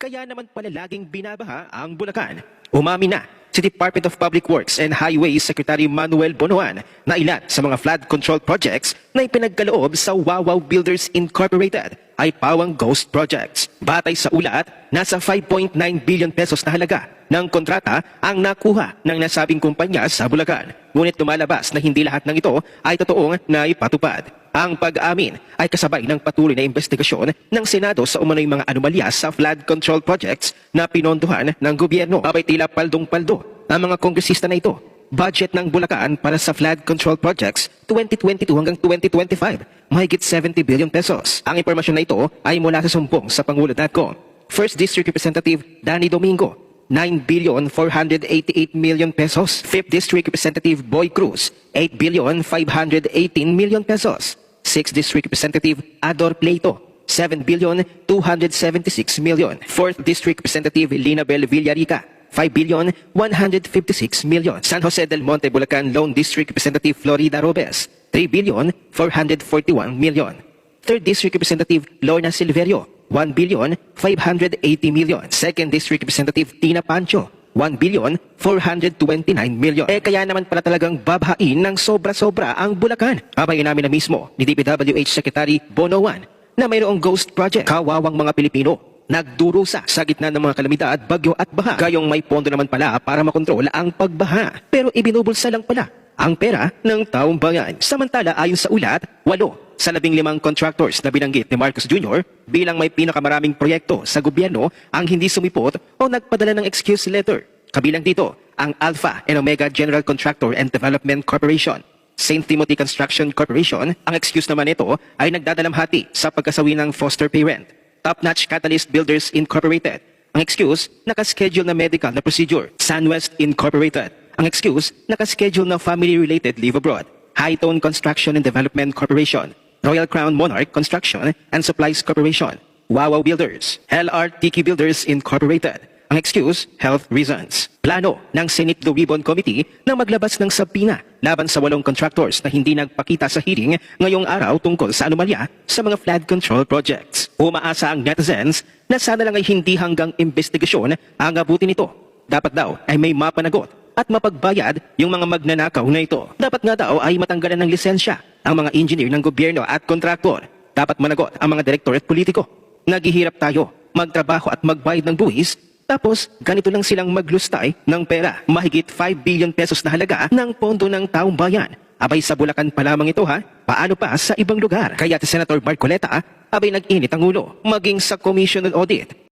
Kaya naman pala laging binabaha ang Bulacan. Umami na si Department of Public Works and Highways Secretary Manuel Bonoan na ilan sa mga flood control projects na ipinagkaloob sa Wawaw Builders Incorporated ay pawang ghost projects. Batay sa ulat, nasa 5.9 billion pesos na halaga ng kontrata ang nakuha ng nasabing kumpanya sa Bulacan. Ngunit lumalabas na hindi lahat ng ito ay totoong naipatupad. Ang pag-amin ay kasabay ng patuloy na investigasyon ng Senado sa umano'y mga anomalya sa flood control projects na pinondohan ng gobyerno. Abay tila paldong-paldo ang mga kongresista na ito. Budget ng Bulacan para sa flood control projects 2022 hanggang 2025, mahigit 70 billion pesos. Ang impormasyon na ito ay mula sa sumbong sa Pangulo.com. First District Representative Danny Domingo, 9 billion 488 million pesos. 5th District Representative Boy Cruz, 8 billion 518 million pesos. 6th District Representative Ador Pleito, 7 billion 276 million. 4th District Representative Linabel Villarica, 5 billion 156 million. San Jose del Monte Bulacan Lone District Representative Florida Robes, 3 billion 441 million. 3rd District Representative Lorna Silverio, 1 billion 580 million. 2nd District Representative Tina Pancho, 1 billion 429 million. Eh kaya naman pala talagang babhain ng sobra-sobra ang Bulacan. Abay namin na mismo ni DPWH Secretary Bono Juan na mayroong ghost project. Kawawang mga Pilipino nagdurusa sa gitna ng mga kalamidad, bagyo at baha. Gayong may pondo naman pala para makontrol ang pagbaha. Pero ibinubulsa lang pala ang pera ng taong bayan. Samantala ayon sa ulat, walo sa labing limang contractors na binanggit ni Marcos Jr. bilang may pinakamaraming proyekto sa gobyerno ang hindi sumipot o nagpadala ng excuse letter. Kabilang dito ang Alpha and Omega General Contractor and Development Corporation, St. Timothy Construction Corporation, ang excuse naman nito ay nagdadalamhati sa pagkasawi ng foster parent. Top Notch Catalyst Builders Incorporated, ang excuse, nakaschedule na medical na procedure. Sunwest Incorporated, ang excuse, nakaschedule na family-related leave abroad. High Tone Construction and Development Corporation, Royal Crown Monarch Construction and Supplies Corporation, Wawaw Builders, LRTK Builders Incorporated. Ang excuse, health reasons. Plano ng Senate Ribbon Committee na maglabas ng sabina laban sa walong contractors na hindi nagpakita sa hearing ngayong araw tungkol sa anomalya sa mga flood control projects. Umaasa ang netizens na sana lang ay hindi hanggang investigasyon ang abutin nito. Dapat daw ay may mapanagot at mapagbayad yung mga magnanakaw na ito. Dapat nga daw ay matanggalan ng lisensya ang mga engineer ng gobyerno at kontraktor. Dapat managot ang mga direktor at politiko. Naghihirap tayo, magtrabaho at magbayad ng buwis, tapos ganito lang silang maglustay ng pera. Mahigit 5 billion pesos na halaga ng pondo ng taong bayan. Abay sa Bulacan pa lamang ito ha, paano pa sa ibang lugar? Kaya si Senator Marcoleta, abay nag-init ang ulo, maging sa Commission on Audit